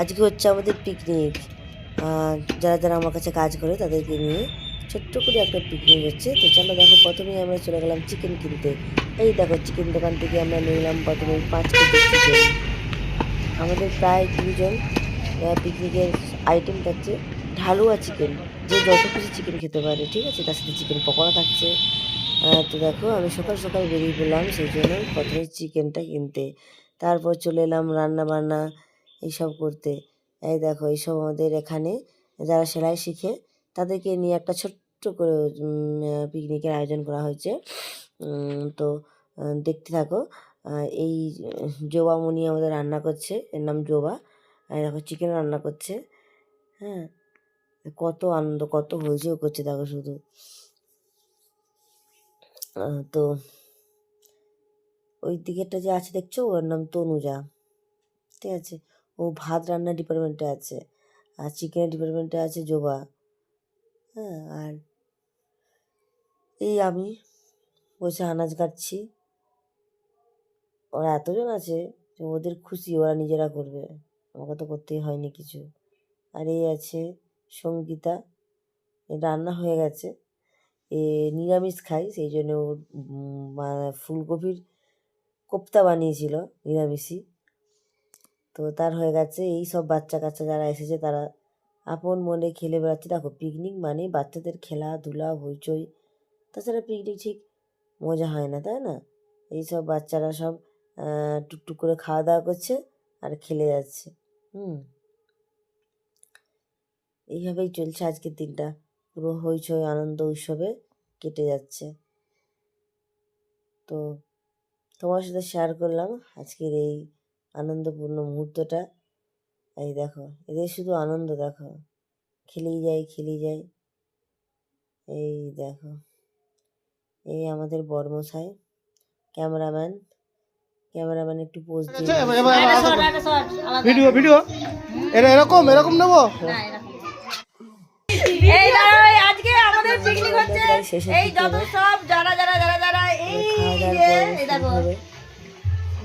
আজকে হচ্ছে আমাদের পিকনিক যারা যারা আমার কাছে কাজ করে তাদেরকে নিয়ে ছোট্ট করে একটা পিকনিক হচ্ছে। তো চলো দেখো, প্রথমেই আমরা চলে গেলাম চিকেন কিনতে। এই দেখো চিকেন দোকান থেকে আমরা নিলাম প্রথমে পাঁচ কেজি চিকেন আমাদের প্রায় দুজন পিকনিকের আইটেম থাকছে ঢালুয়া চিকেন যে যত খুশি চিকেন খেতে পারে, ঠিক আছে? তার সাথে চিকেন পকোড়া থাকছে। তো দেখো, আমি সকাল সকাল বেরিয়ে পড়লাম, সেই জন্য প্রথমে চিকেনটা কিনতে। তারপর চলে এলাম রান্না বান্না এইসব করতে। এই দেখো এইসব আমাদের এখানে যারা সেলাই শিখে তাদেরকে নিয়ে একটা ছোট্ট করে পিকনিকের আয়োজন করা হয়েছে। তো দেখতে থাকো এই এই জোবামণি আমাদের রান্না করছে। এর নাম জোবা। দেখো চিকেন রান্না করছে। হ্যাঁ কত আনন্দ, কত হইচই করছে দেখো শুধু। তো, ওই দিকেরটা যে আছে দেখছ, ওর নাম তনুজা। ঠিক আছে? ও ভাত রান্নার ডিপার্টমেন্টে আছে, আর চিকেনের ডিপার্টমেন্টে আছে জোবা। হ্যাঁ আর এই আমি বসে আনাজ কাটছি। ওরা এতজন আছে যে ওদের খুশি, ওরা নিজেরা করবে। আমাকে তো করতেই হয়নি কিছু। আর এই আছে সঙ্গীতা রান্না হয়ে গেছে। এ নিরামিষ খাই সেই জন্য ও ফুলকপির কোপ্তা বানিয়েছিল, নিরামিষই। তো তার হয়ে গেছে এই সব বাচ্চা কাচ্চা যারা এসেছে তারা আপন মনে খেলে বেড়াচ্ছে। দেখো পিকনিক মানে বাচ্চাদের খেলাধুলা, হইচই। তাছাড়া পিকনিক ঠিক মজা হয় না, তাই না? এই সব বাচ্চারা সব টুকটুক করে খাওয়া দাওয়া করছে আর খেলে যাচ্ছে, হুম। এইভাবেই চলছে আজকের দিনটা। পুরো হইচই, আনন্দ উৎসবে কেটে যাচ্ছে। তো তোমার সাথে শেয়ার করলাম আজকের এই আনন্দপূর্ণ মুহূর্তটা। এই দেখো এদের শুধু আনন্দ দেখো। খেলেই যায় খেলেই যায়। এই দেখো এই আমাদের বর্মশাই ক্যামেরাম্যান। ক্যামেরাম্যান একটু পোজ দিয়ে ভিডিও ভিডিও। এটা এরকম এরকম নেব? এই দাঁড়াও, আজকে আমাদের পিকনিক হচ্ছে। এই যত সব যারা যারা যারা যারা এই দেখো।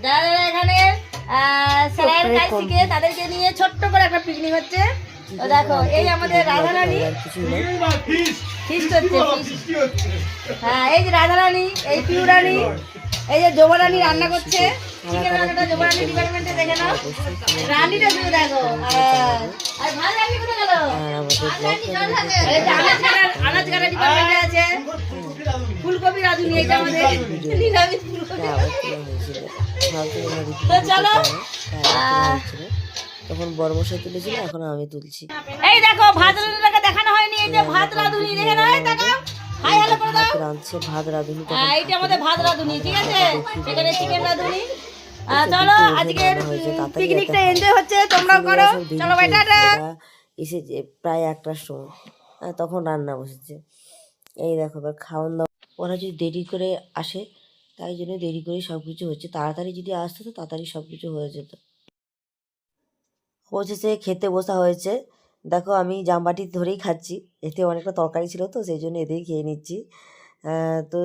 যারা সেলাইয়ের কাজ শিখে তাদেরকে নিয়ে ছোট্ট করে একটা পিকনিক হচ্ছে। তো দেখো এই আমাদের রাধা রানী আর ফিস্ট হচ্ছে হ্যাঁ এই যে রাধা রানী এই পিউ রানী এই যে জোবা রান্না করছে। চিকেন রান্নাটা ডিপার্টমেন্টে দেখে নাও। রানীটা দেখো। আর- আর ভাত রানী কোথায় গেল? আর আমাদের ব্লগটা এই যে আনাজ কাটার ডিপার্টমেন্টে আছে। ফুলকপি রাঁধুনি এটা আমাদের নিরামিষ ফুলকপি। তো চলো। হয়। তখন বর্মশাই তুলেছিল এখন আমি তুলছি। এই দেখো ভাত রাঁধুনিটাকে দেখানো হয়নি এই যে ভাত রাঁধুনি দেখে হাই হ্যালো করে দাও। রাঁধছে ভাত রাঁধুনি তখন হ্যাঁ, এইটা আমাদের ভাত রাঁধুনি ঠিক আছে? এখানে চিকেন রাঁধুনি। চলো আজকের পিকনিকটা এনজয় হচ্ছে তোমরাও করো। চলো ভাই টাটা। এসেছে প্রায় একটার সময় হ্যাঁ, তখন রান্না বসেছে। এই দেখো এবার খাওয়ান ওরা যদি দেরি করে আসে, তাই জন্য দেরি করে সব কিছু হচ্ছে। তাড়াতাড়ি যদি আসতো তো তাড়াতাড়ি সব কিছু হয়ে যেত। অবশেষে খেতে বসা হয়েছে। দেখো আমি জামবাটি ধরেই খাচ্ছি। এতে অনেকটা তরকারি ছিল তো, সেই জন্য এতেই খেয়ে নিচ্ছি। তো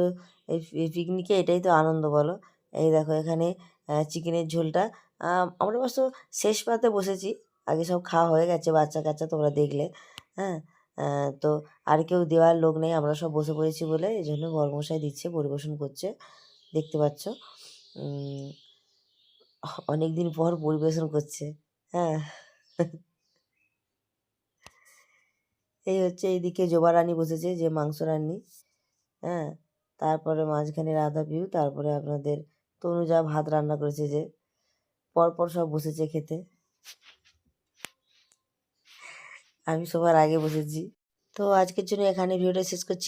এই পিকনিকে এটাই তো আনন্দ বলো। এই দেখো এখানে চিকেনের ঝোলটা। আমরা অবশ্য শেষ পাতে বসেছি। আগে সব খাওয়া হয়ে গেছে বাচ্চা কাচ্চা তোমরা দেখলে। হ্যাঁ তো আর কেউ দেওয়ার লোক নেই। আমরা সব বসে পড়েছি বলে এই জন্য বর্মশাই দিচ্ছে, পরিবেশন করছে। দেখতে পাচ্ছ? অনেক দিন পর পরিবেশন করছে। হ্যাঁ। এই হচ্ছে এইদিকে জোবা রানী বসেছে, যে মাংস রান্নি। হ্যাঁ তারপরে মাঝখানে রাধা পিউ, তারপরে আপনাদের তনুজা ভাত রান্না করেছে যে। পরপর সব বসেছে খেতে। আমি সবার আগে বসেছি। তো আজকের জন্য এখানে ভিডিওটা শেষ করছি।